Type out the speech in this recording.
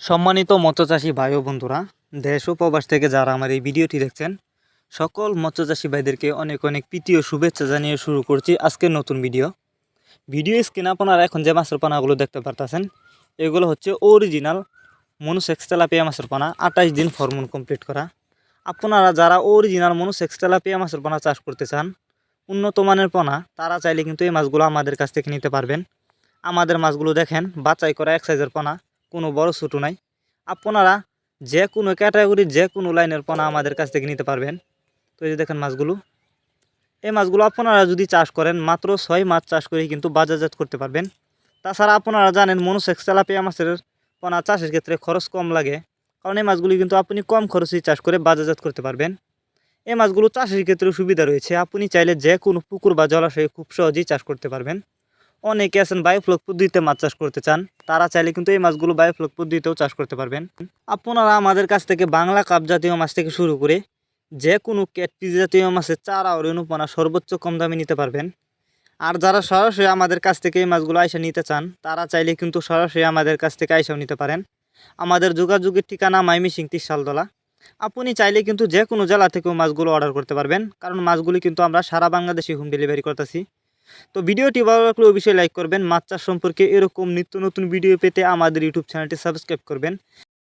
সম্মানিত মৎস্যচাষী ভাই ও বন্ধুরা, দেশ ও প্রবাস থেকে যারা আমার এই ভিডিওটি দেখছেন, সকল মৎস্যচাষী ভাইদেরকে অনেক অনেক প্রীতি ও শুভেচ্ছা জানিয়ে শুরু করছি আজকের নতুন ভিডিও। ভিডিও স্ক্রিনে আপনারা এখন যে মাছের পানাগুলো দেখতে পারতেছেন, এগুলো হচ্ছে অরিজিনাল মনুসেক্স তেলাপিয়া মাছের পানা, আঠাশ দিন ফরমুন কমপ্লিট করা। আপনারা যারা অরিজিনাল মনুসেক্স তেলাপিয়া মাছের পানা চাষ করতে চান, উন্নত মানের পোনা, তারা চাইলে কিন্তু এই মাছগুলো আমাদের কাছ থেকে নিতে পারবেন। আমাদের মাছগুলো দেখেন, বাছাই করা এক সাইজের পোনা। কোনো বড় ছোটো নাই। আপনারা যে কোনো ক্যাটাগরির যে কোনো লাইনের পোনা আমাদের কাছ থেকে নিতে পারবেন। তো এই যে দেখেন মাছগুলো। এই মাছগুলো আপনারা যদি চাষ করেন, মাত্র ছয় মাছ চাষ করেই কিন্তু বাজারজাত করতে পারবেন। তাছাড়া আপনারা জানেন মনুসেক্স তেলাপিয়া মাছের পোনা চাষের ক্ষেত্রে খরচ কম লাগে। কারণ এই মাছগুলি কিন্তু আপনি কম খরচেই চাষ করে বাজারজাত করতে পারবেন। এই মাছগুলো চাষের ক্ষেত্রে সুবিধা রয়েছে। আপনি চাইলে যে কোনো পুকুর বা জলাশয়ে খুব সহজেই চাষ করতে পারবেন। অনেকে আছেন বায়োফ্লক পদ্ধতিতে মাছ চাষ করতে চান, তারা চাইলে কিন্তু এই মাছগুলো বায়োফ্লক পদ্ধতিতেও চাষ করতে পারবেন। আপনারা আমাদের কাছ থেকে বাংলা কাপ জাতীয় মাছ থেকে শুরু করে যে কোনো ক্যাটপিস জাতীয় মাছের চারা ও রেণুপনা সর্বোচ্চ কম দামে নিতে পারবেন। আর যারা সরাসরি আমাদের কাছ থেকে এই মাছগুলো আইসা নিতে চান, তারা চাইলে কিন্তু সরাসরি আমাদের কাছ থেকে আইসাও নিতে পারেন। আমাদের যোগাযোগের ঠিকানা মাইমি মাইমিসিং তিরশালদলা। আপনি চাইলে কিন্তু যে কোনো জেলা থেকেও মাছগুলো অর্ডার করতে পারবেন, কারণ মাছগুলি কিন্তু আমরা সারা বাংলাদেশে হোম ডেলিভারি করতেছি। তো ভিডিওটি ভালো লাগলে অবশ্যই লাইক করবেন। মাছ চাষ সম্পর্কে এরকম নিত্য নতুন ভিডিও পেতে আমাদের ইউটিউব চ্যানেলটি সাবস্ক্রাইব করবেন।